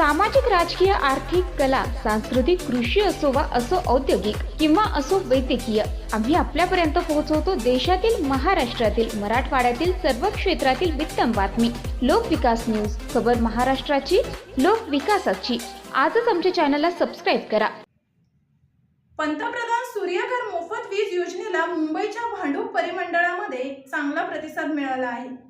सामाजिक राजकीय आर्थिक कला सांस्कृतिक कृषी असो वा असो औद्योगिक किंवा असो वैद्यकीय आम्ही आपल्यापर्यंत पोहोचवतो देशातील महाराष्ट्रातील मराठवाड्यातील सर्व क्षेत्रातील वित्तम बातमी. लोकविकास न्यूज खबर महाराष्ट्राची लोकविकासाची आजच आमच्या चॅनलला सबस्क्राईब करा. पंतप्रधान सूर्यघर मोफत वीज योजनेला मुंबईच्या भांडूप परिमंडळामध्ये चांगला प्रतिसाद मिळाला आहे.